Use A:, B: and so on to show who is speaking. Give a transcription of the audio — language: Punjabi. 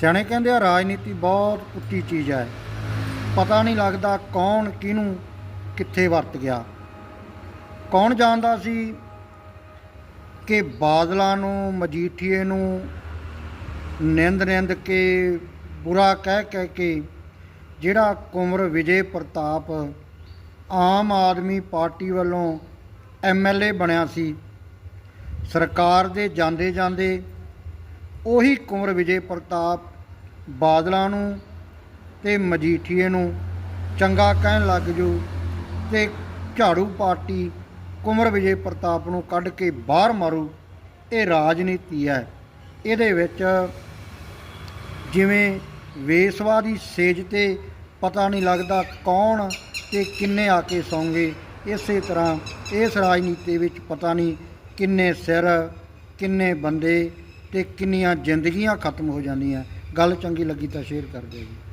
A: ਸਿਆਣੇ ਕਹਿੰਦੇ ਆ, ਰਾਜਨੀਤੀ ਬਹੁਤ ਕੁੱਤੀ ਚੀਜ਼ ਹੈ। ਪਤਾ ਨਹੀਂ ਲੱਗਦਾ ਕੌਣ ਕਿਹਨੂੰ ਕਿੱਥੇ ਵਰਤ ਗਿਆ। ਕੌਣ ਜਾਣਦਾ ਸੀ ਕਿ ਬਾਦਲਾਂ ਨੂੰ, ਮਜੀਠੀਏ ਨੂੰ ਨਿੰਦ ਨਿੰਦ ਕੇ, ਬੁਰਾ ਕਹਿ ਕਹਿ ਕੇ ਜਿਹੜਾ ਕੁੰਵਰ ਵਿਜੇ ਪ੍ਰਤਾਪ ਆਮ ਆਦਮੀ ਪਾਰਟੀ ਵੱਲੋਂ ਐਮਐਲਏ ਬਣਿਆ ਸੀ, ਸਰਕਾਰ ਦੇ ਜਾਂਦੇ ਜਾਂਦੇ ਉਹੀ ਕੁੰਵਰ ਵਿਜੇ ਪ੍ਰਤਾਪ ਬਾਦਲਾਂ ਨੂੰ ਤੇ ਮਜੀਠੀਏ ਨੂੰ ਚੰਗਾ ਕਹਿਣ ਲੱਗ ਜੂ ਤੇ ਝਾੜੂ ਪਾਰਟੀ ਕੁੰਵਰ ਵਿਜੇ ਪ੍ਰਤਾਪ ਨੂੰ ਕੱਢ ਕੇ ਬਾਹਰ ਮਾਰੂ, ਇਹ ਰਾਜਨੀਤੀ ਹੈ। ਇਹਦੇ ਵਿੱਚ ਜਿਵੇਂ ਵੇਸਵਾ ਦੀ ਸੇਜ ਤੇ ਪਤਾ ਨਹੀਂ ਲੱਗਦਾ ਕੌਣ ਤੇ ਕਿੰਨੇ ਆ ਕੇ ਸੌਂਗੇ, ਇਸੇ ਤਰ੍ਹਾਂ ਇਸ ਰਾਜਨੀਤੀ ਵਿੱਚ ਪਤਾ ਨਹੀਂ ਕਿੰਨੇ ਸਿਰ, ਕਿੰਨੇ ਬੰਦੇ ਤੇ ਕਿੰਨੀਆਂ ਜ਼ਿੰਦਗੀਆਂ ਖਤਮ ਹੋ ਜਾਂਦੀਆਂ। ਗੱਲ ਚੰਗੀ ਲੱਗੀ ਤਾਂ ਸ਼ੇਅਰ ਕਰ ਦਿਓ ਜੀ।